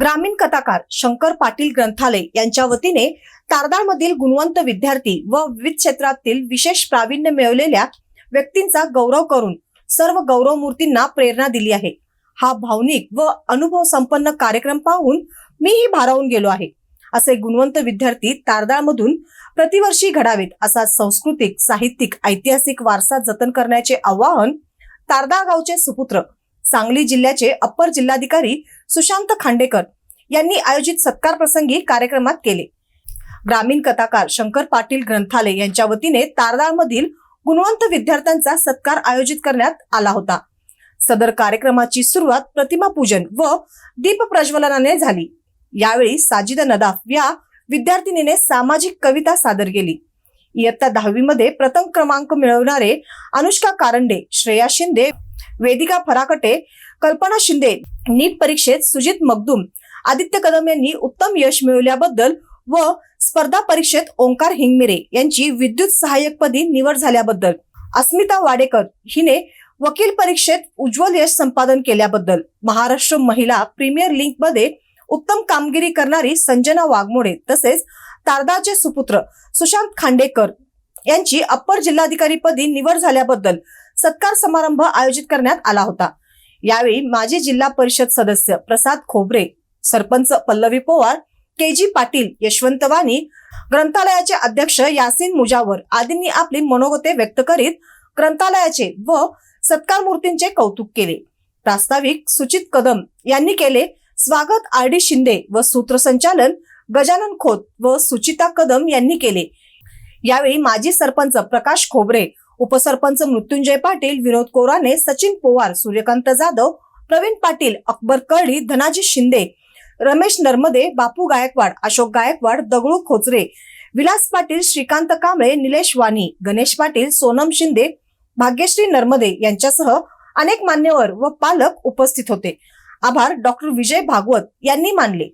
ग्रामीण कथाकार शंकर पाटील ग्रंथालय यांच्या वतीने तारदाळमधील गुणवंत विद्यार्थी व विविध क्षेत्रातील विशेष प्रावीण्य मिळवलेल्या व्यक्तींचा गौरव करून सर्व गौरव मूर्तींना प्रेरणा दिली आहे. हा भावनिक व अनुभव संपन्न कार्यक्रम पाहून मीही भारावून गेलो आहे. असे गुणवंत विद्यार्थी तारदाळमधून प्रतिवर्षी घडावेत असा सांस्कृतिक साहित्यिक ऐतिहासिक वारसा जतन करण्याचे आवाहन तारदाळ गावचे सुपुत्र सांगली जिल्ह्याचे अप्पर जिल्हाधिकारी सुशांत खांडेकर यांनी आयोजित सत्कार प्रसंगी कार्यक्रमात केले. ग्रामीण कथाकार शंकर पाटील ग्रंथालय यांच्या वतीने तारदाळमधील गुणवंत विद्यार्थ्यांचा सत्कार आयोजित करण्यात आला होता. सदर कार्यक्रमाची सुरुवात प्रतिमा पूजन व दीप प्रज्वलनाने झाली. यावेळी साजिदा नदाफ या विद्यार्थिनीने सामाजिक कविता सादर केली. इयत्ता दहावीमध्ये प्रथम क्रमांक मिळवणारे अनुष्का कारंडे श्रेया शिंदे वेदिका फराकटे कल्पना शिंदे नीट परीक्षेत सुजित मगदुम आदित्य कदम यांनी उत्तम यश मिळवल्याबद्दल व स्पर्धा परीक्षेत ओंकार हिंगमिरे यांची विद्युत सहाय्यकपदी निवड झाल्याबद्दल अस्मिता वाडेकर हिने वकील परीक्षेत उज्ज्वल यश संपादन केल्याबद्दल महाराष्ट्र महिला प्रीमियर लीगमध्ये उत्तम कामगिरी करणारी संजना वाघमोडे तसेच तारदाचे सुपुत्र सुशांत खांडेकर यांची अप्पर जिल्हाधिकारीपदी निवड झाल्याबद्दल सत्कार समारंभ आयोजित करण्यात आला होता. यावेळी माजी जिल्हा परिषद सदस्य प्रसाद खोबरे सरपंच पल्लवी पोवार के जी पाटील यशवंत वाणी ग्रंथालयाचे अध्यक्ष यासिन मुजावर आदींनी आपली मनोगते व्यक्त करीत ग्रंथालयाचे व सत्कार मूर्तींचे कौतुक केले. प्रास्ताविक सुचित कदम यांनी केले स्वागत आर डी शिंदे व सूत्रसंचालन गजानन खोत व सुचिता कदम यांनी केले. यावेळी माजी सरपंच प्रकाश खोबरे उपसरपंच मृत्युंजय पाटील विनोद कोराने सचिन पोवार सूर्यकांत जाधव प्रवीण पाटील अकबर कळी धनाजी शिंदे रमेश नर्मदे बापू गायकवाड अशोक गायकवाड दगडू खोचरे विलास पाटील श्रीकांत कांबळे निलेश वाणी गणेश पाटील सोनम शिंदे भाग्यश्री नर्मदे यांच्यासह अनेक मान्यवर व पालक उपस्थित होते. आभार. डॉक्टर विजय भागवत यांनी मानले.